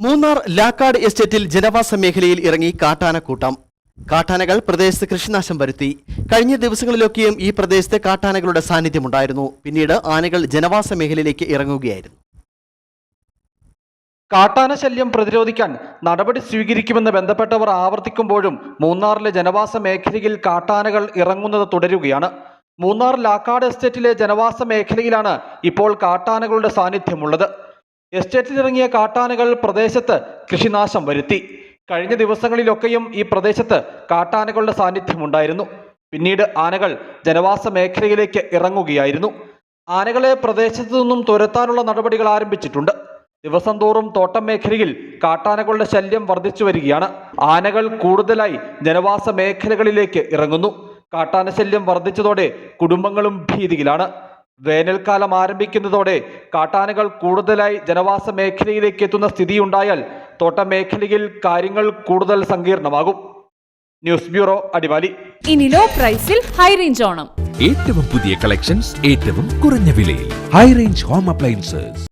മൂന്നാർ ലാക്കാട് എസ്റ്റേറ്റിൽ ജനവാസ മേഖലയിൽ ഇറങ്ങി കാട്ടാനക്കൂട്ടം. കാട്ടാനകൾ പ്രദേശത്ത് കൃഷിനാശം വരുത്തി. കഴിഞ്ഞ ദിവസങ്ങളിലൊക്കെയും ഈ പ്രദേശത്ത് കാട്ടാനകളുടെ സാന്നിധ്യമുണ്ടായിരുന്നു. പിന്നീട് ആനകൾ ജനവാസ മേഖലയിലേക്ക് ഇറങ്ങുകയായിരുന്നു. കാട്ടാന ശല്യം പ്രതിരോധിക്കാൻ നടപടി സ്വീകരിക്കുമെന്ന് ബന്ധപ്പെട്ടവർ ആവർത്തിക്കുമ്പോഴും മൂന്നാറിലെ ജനവാസ മേഖലയിൽ കാട്ടാനകൾ ഇറങ്ങുന്നത് തുടരുകയാണ്. മൂന്നാർ ലാക്കാട് എസ്റ്റേറ്റിലെ ജനവാസ മേഖലയിലാണ് ഇപ്പോൾ കാട്ടാനകളുടെ സാന്നിധ്യമുള്ളത്. എസ്റ്റേറ്റിലിറങ്ങിയ കാട്ടാനകൾ പ്രദേശത്ത് കൃഷിനാശം വരുത്തി. കഴിഞ്ഞ ദിവസങ്ങളിലൊക്കെയും ഈ പ്രദേശത്ത് കാട്ടാനകളുടെ സാന്നിധ്യമുണ്ടായിരുന്നു. പിന്നീട് ആനകൾ ജനവാസ മേഖലയിലേക്ക് ഇറങ്ങുകയായിരുന്നു. ആനകളെ പ്രദേശത്തു നിന്നും തുരത്താനുള്ള നടപടികൾ ആരംഭിച്ചിട്ടുണ്ട്. ദിവസം തോറും തോട്ടം മേഖലയിൽ കാട്ടാനകളുടെ ശല്യം വർദ്ധിച്ചു വരികയാണ്. ആനകൾ കൂടുതലായി ജനവാസ മേഖലകളിലേക്ക് ഇറങ്ങുന്നു. കാട്ടാന ശല്യം വർദ്ധിച്ചതോടെ കുടുംബങ്ങളും ഭീതിയിലാണ്. വേനൽക്കാലം ആരംഭിക്കുന്നതോടെ കാട്ടാനകൾ കൂടുതലായി ജനവാസ മേഖലയിലേക്ക് എത്തുന്ന സ്ഥിതിയുണ്ടായാൽ തോട്ടമേഖലയിൽ കാര്യങ്ങൾ കൂടുതൽ സങ്കീർണമാകും. News bureau Adimali. ഇനി ലോ പ്രൈസിൽ ഹൈ റേഞ്ച് ഓണം. ഏറ്റവും പുതിയ കളക്ഷൻസ് ഏറ്റവും കുറഞ്ഞ വിലയിൽ. High range home appliances